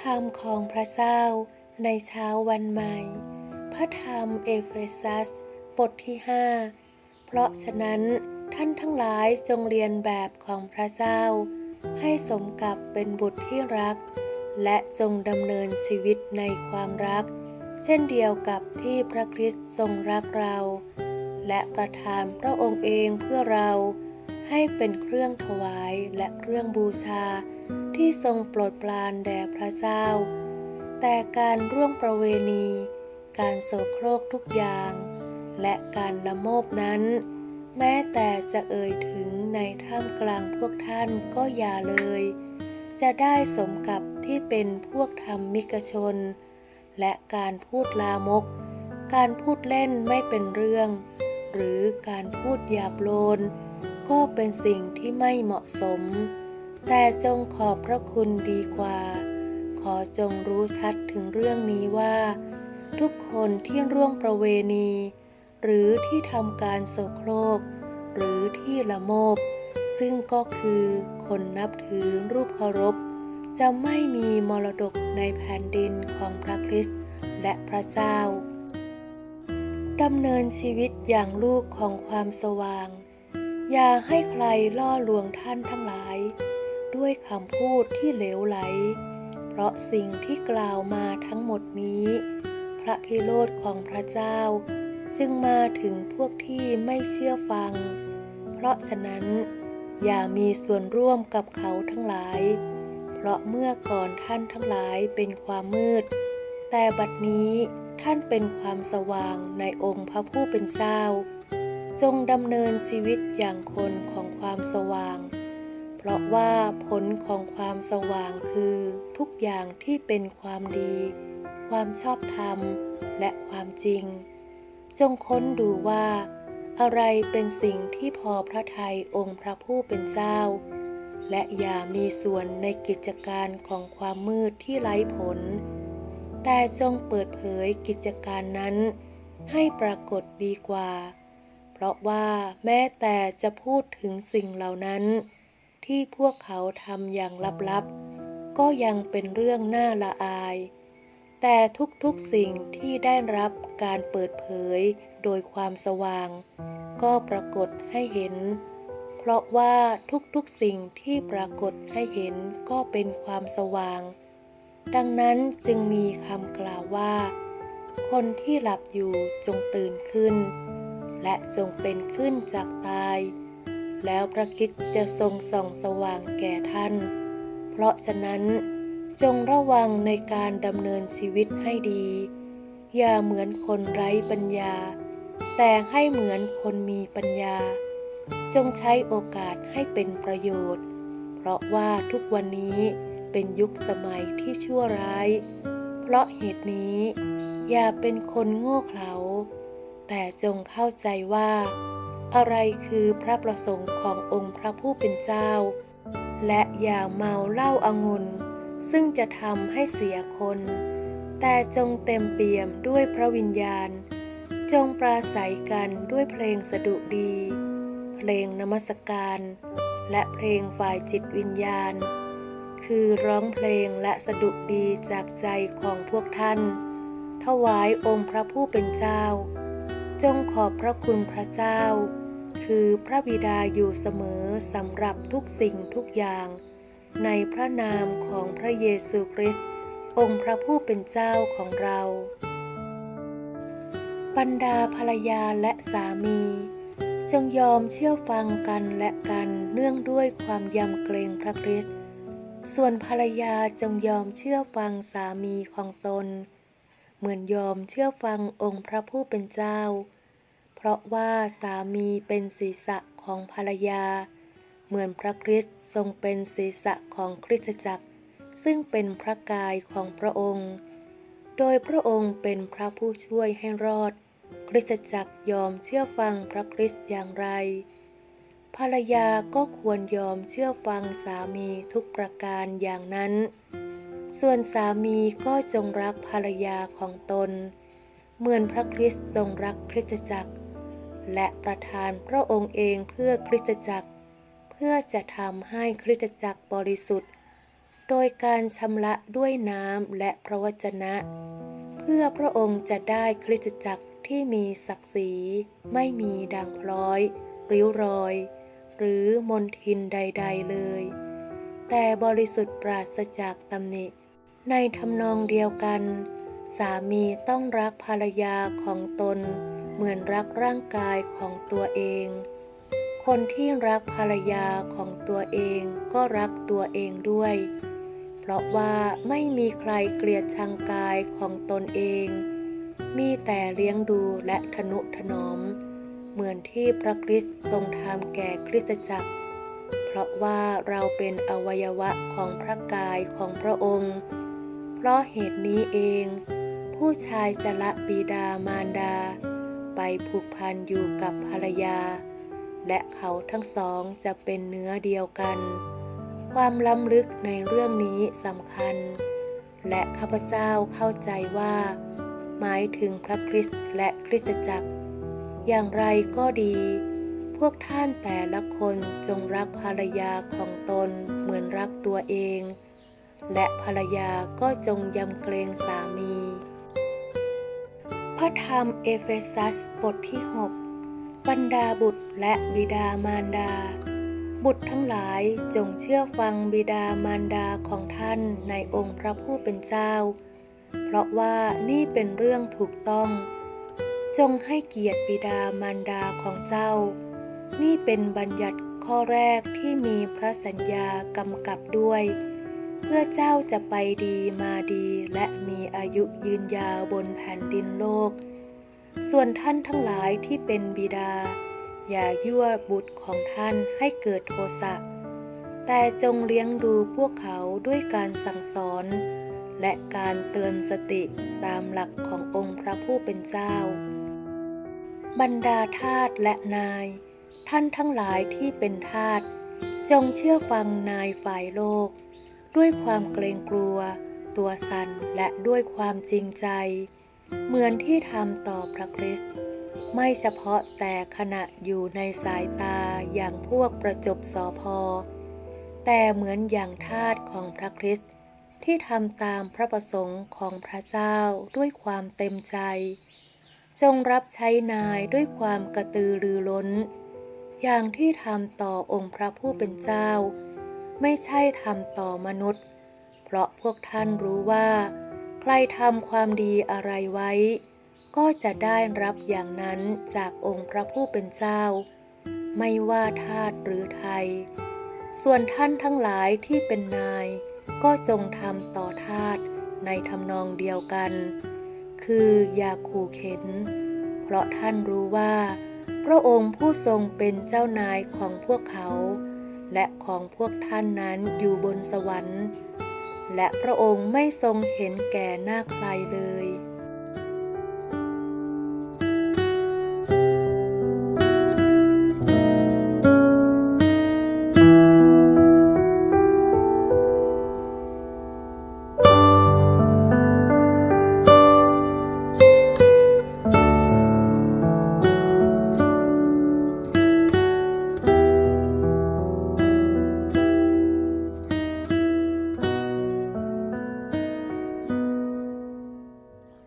คำของพระเจ้าในเช้าวันใหม่ พระธรรมเอเฟซัส บทที่ 5 เพราะฉะนั้นท่านทั้งหลายจงเรียนแบบของพระเจ้า ให้สมกับเป็นบุตรที่รัก และทรงดำเนินชีวิตในความรัก เช่นเดียวกับที่พระคริสต์ทรงรักเรา และประทานพระองค์เองเพื่อเราให้เป็นเครื่องถวายและเครื่องบูชา ที่ทรงโปรดปรานแด่พระเจ้า แต่การร่วมประเวณี การโสโครกทุกอย่าง และการละโมบนั้น แม้แต่จะเอ่ยถึงในท่ามกลางพวกท่านก็อย่าเลย จะได้สมกับที่เป็นพวกธรรมมิกชน และการพูดลามก การพูดเล่นไม่เป็นเรื่อง หรือการพูดหยาบโลนก็เป็นสิ่งที่ไม่เหมาะสม แต่จงขอบพระคุณดีกว่า ขอจงรู้ชัดถึงเรื่องนี้ว่า ทุกคนที่ร่วมประเวณี หรือที่ทำการโสโครก หรือที่ละโมบ ซึ่งก็คือคนนับถือรูปเคารพ จะไม่มีมรดกในแผ่นดินของพระคริสต์และพระเจ้าดำเนินชีวิตอย่างลูกของความสว่าง อย่าให้ใครล่อลวงท่านทั้งหลาย ด้วยคำพูดที่เหลวไหล เพราะสิ่งที่กล่าวมาทั้งหมดนี้ พระพิโรธของพระเจ้าจึงมาถึงพวกที่ไม่เชื่อฟัง เพราะฉะนั้น อย่ามีส่วนร่วมกับเขาทั้งหลาย เพราะเมื่อก่อนท่านทั้งหลายเป็นความมืด แต่บัดนี้ท่านเป็นความสว่างในองค์พระผู้เป็นเจ้า จงดำเนินชีวิตอย่างคนของความสว่าง ราะว่าผลของความสว่างคือทุกอย่างที่เป็นความดี ความชอบธรรม และความจริง จงค้นดูว่า อะไรเป็นสิ่งที่พอพระทัยองค์พระผู้เป็นเจ้า และอย่ามีส่วนในกิจการของความมืดที่ไร้ผล แต่จงเปิดเผยกิจการนั้นให้ปรากฏดีกว่า เพราะว่าแม้แต่จะพูดถึงสิ่งเหล่านั้น ที่พวกเขาทำอย่างลับๆ ก็ยังเป็นเรื่องน่าละอาย แต่ทุกๆสิ่งที่ได้รับการเปิดเผยโดยความสว่าง ก็ปรากฏให้เห็น เพราะว่าทุกๆสิ่งที่ปรากฏให้เห็นก็เป็นความสว่าง ดังนั้นจึงมีคำกล่าวว่า คนที่หลับอยู่จงตื่นขึ้น และจงเป็นขึ้นจากตาย แล้วพระคิดจะทรงส่องสว่างแก่ท่าน เพราะฉะนั้นจงระวังในการดำเนินชีวิตให้ดี อย่าเหมือนคนไร้ปัญญา แต่ให้เหมือนคนมีปัญญา จงใช้โอกาสให้เป็นประโยชน์ เพราะว่าทุกวันนี้เป็นยุคสมัยที่ชั่วร้าย เพราะเหตุนี้ อย่าเป็นคนโง่เขลาแต่จงเข้าใจว่า อะไรคือพระประสงค์ขององค์พระผู้เป็นเจ้า และอย่าเมาเหล้าอางุ่นซึ่งจะทำให้เสียคน แต่จงเต็มเปี่ยมด้วยพระวิญญาณ จงปราศัยกันด้วยเพลงสดุดี เพลงนมัสการ และเพลงฝ่ายจิตวิญญาณ คือร้องเพลงและสดุดีจากใจของพวกท่าน ถวายองค์พระผู้เป็นเจ้า จงขอบพระคุณพระเจ้า คือพระบิดาอยู่เสมอสำหรับทุกสิ่งทุกอย่าง ในพระนามของพระเยซูคริสต์องค์พระผู้เป็นเจ้าของเรา บรรดาภรรยาและสามี จงยอมเชื่อฟังกันและกันเนื่องด้วยความยำเกรงพระคริสต์ส่วนภรรยาจงยอมเชื่อฟังสามีของตน เหมือนยอมเชื่อฟังองค์พระผู้เป็นเจ้า เพราะว่าสามีเป็นศีรษะของภรรยา เหมือนพระคริสต์ทรงเป็นศีรษะของคริสตจักร ซึ่งเป็นพระกายของพระองค์ โดยพระองค์เป็นพระผู้ช่วยให้รอด คริสตจักรยอมเชื่อฟังพระคริสต์อย่างไร ภรรยาก็ควรยอมเชื่อฟังสามีทุกประการอย่างนั้น ส่วนสามีก็จงรักภรรยาของตน เหมือนพระคริสต์ทรงรักคริสตจักร และประทานพระองค์เองเพื่อคริสตจักร เพื่อจะทำให้คริสตจักรบริสุทธิ์ โดยการชำระด้วยน้ำและพระวจนะ เพื่อพระองค์จะได้คริสตจักรที่มีศักดิ์ศรี ไม่มีด่างพร้อย ริ้วรอย หรือมนทินใด ๆเลย แต่บริสุทธิ์ปราศจากตำหนิ ในทำนองเดียวกัน สามีต้องรักภรรยาของตน เหมือนรักร่างกายของตัวเอง คนที่รักภรรยาของตัวเองก็รักตัวเองด้วย เพราะว่าไม่มีใครเกลียดชังกายของตนเอง มีแต่เลี้ยงดูและทนุถนอม เหมือนที่พระคริสต์ทรงทำแก่คริสตจักร เพราะว่าเราเป็นอวัยวะของพระกายของพระองค์ เพราะเหตุนี้เอง ผู้ชายจะละบิดามารดา ไปผูกพันอยู่กับภรรยา และเขาทั้งสองจะเป็นเนื้อเดียวกัน ความล้ำลึกในเรื่องนี้สำคัญ และข้าพเจ้าเข้าใจว่า หมายถึงพระคริสต์และคริสตจักร อย่างไรก็ดี พวกท่านแต่ละคนจงรักภรรยาของตนเหมือนรักตัวเอง และภรรยาก็จงยำเกรงสามี พระธรรมเอเฟซัสบทที่ 6 บรรดาบุตรและบิดามารดา บุตรทั้งหลายจงเชื่อฟังบิดามารดาของท่านในองค์พระผู้เป็นเจ้า เพราะว่านี่เป็นเรื่องถูกต้อง จงให้เกียรติบิดามารดาของเจ้า นี่เป็นบัญญัติข้อแรกที่มีพระสัญญากำกับด้วย พื่อเจ้าจะไปดีมาดีและมีอายุยืนยาวบนแผ่นดินโลก ส่วนท่านทั้งหลายที่เป็นบิดา อย่ายั่วบุตรของท่านให้เกิดโทสะ แต่จงเลี้ยงดูพวกเขาด้วยการสั่งสอน และการเตือนสติตามหลักขององค์พระผู้เป็นเจ้า บรรดาทาสและนาย ท่านทั้งหลายที่เป็นทาสจงเชื่อฟังนายฝ่ายโลก ด้วยความเกรงกลัว ตัวสันและด้วยความจริงใจ เหมือนที่ทำต่อพระคริสต์ไม่เฉพาะแต่ขณะอยู่ในสายตาอย่างพวกประจบสอพอ แต่เหมือนอย่างทาสของพระคริสต์ที่ทำตามพระประสงค์ของพระเจ้าด้วยความเต็มใจ จงรับใช้นายด้วยความกระตือรือร้น อย่างที่ทำต่อองค์พระผู้เป็นเจ้า ไม่ใช่ทำต่อมนุษย์ เพราะพวกท่านรู้ว่า ใครทำความดีอะไรไว้ ก็จะได้รับอย่างนั้นจากองค์พระผู้เป็นเจ้า ไม่ว่าทาสหรือไทย ส่วนท่านทั้งหลายที่เป็นนาย ก็จงทำต่อทาสในทำนองเดียวกัน คืออย่าขู่เข็น เพราะท่านรู้ว่า พระองค์ผู้ทรงเป็นเจ้านายของพวกเขา และของพวกท่านนั้นอยู่บนสวรรค์ และพระองค์ไม่ทรงเห็นแก่หน้าใครเลย